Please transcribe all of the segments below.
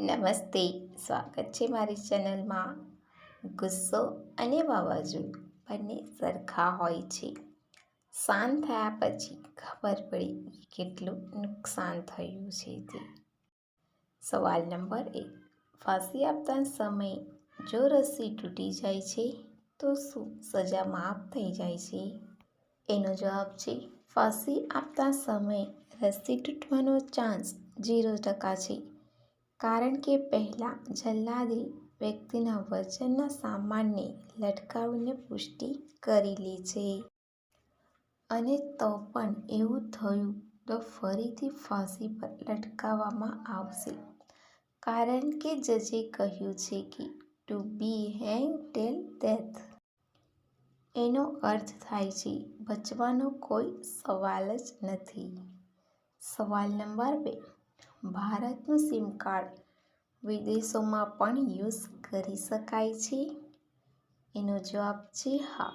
નમસ્તે. સ્વાગત છે મારી ચેનલમાં. ગુસ્સો અને વાવાઝોડું બંને સરખા હોય છે. શાંત થયા પછી ખબર પડી કે કેટલું નુકસાન થયું છે તે. સવાલ નંબર એક. ફાંસી આપતા સમયે જો રસ્સી તૂટી જાય છે, તો શું સજા માફ થઈ જાય છે? એનો જવાબ છે, ફાંસી આપતા સમયે રસ્સી તૂટવાનો ચાન્સ ઝીરો ટકા છે. કારણ કે પહેલાં જલ્લાદે વ્યક્તિના વજનના સામાનને લટકાવીને પુષ્ટિ કરી લે છે. અને તો પણ એવું થયું તો ફરીથી ફાંસી પર લટકાવવામાં આવશે. કારણ કે જજે કહ્યું છે કે ટુ બી હેંગ ટેલ ડેથ એનો અર્થ થાય છે, બચવાનો કોઈ સવાલ જ નથી. સવાલ નંબર બે. ભારતનું સિમ કાર્ડ વિદેશોમાં પણ યુઝ કરી શકાય છે? એનો જવાબ છે હા.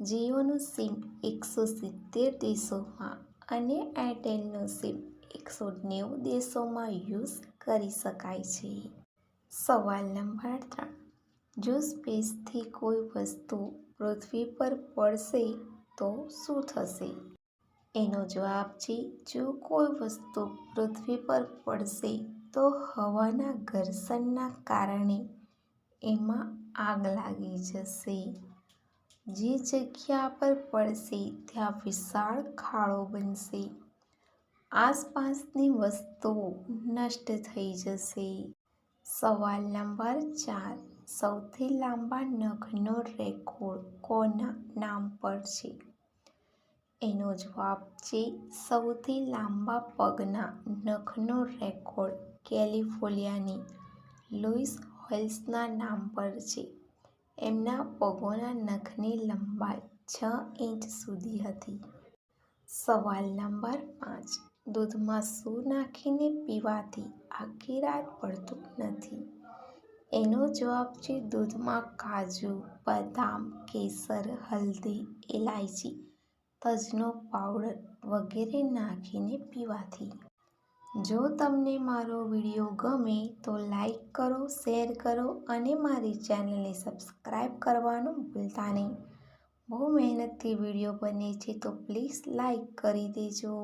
જીઓનું સિમ એકસો સિત્તેર દેશોમાં અને એરટેલનું સિમ એકસો નેવું દેશોમાં યુઝ કરી શકાય છે. સવાલ નંબર ત્રણ. જો સ્પેસથી કોઈ વસ્તુ પૃથ્વી પર પડશે તો શું થશે? એનો જવાબ છે, જો કોઈ વસ્તુ પૃથ્વી પર પડશે, તો હવાના ઘર્ષણના કારણે એમાં આગ લાગી જશે. જે જગ્યા પર પડશે, ત્યાં વિશાળ ખાડો બનશે. આસપાસની વસ્તુઓ નષ્ટ થઈ જશે. સવાલ નંબર ચાર. સૌથી લાંબા નખનો રેકોર્ડ કોના નામ પર છે? એનો જવાબ છે સૌથી લાંબા પગના નખનો રેકોર્ડ કેલિફોર્નિયાની લુઈસ હોલ્સના નામ પર છે. એમના પગોના નખની લંબાઈ છ ઇંચ સુધી હતી. સવાલ નંબર પાંચ. દૂધમાં શું નાખીને પીવાથી આખી રાત પડતું નથી? એનો જવાબ છે દૂધમાં કાજુ, બદામ, કેસર, હલ્દી ઇલાયચી તજનો પાવડર વગેરે નાખીને પીવાથી. જો તમને મારો વીડિયો ગમે તો લાઈક કરો, શેર કરો અને મારી ચેનલને સબસ્ક્રાઈબ કરવાનું ભૂલતા નહીં. બહુ મહેનતથી વીડિયો બને છે તો પ્લીઝ લાઈક કરી દેજો.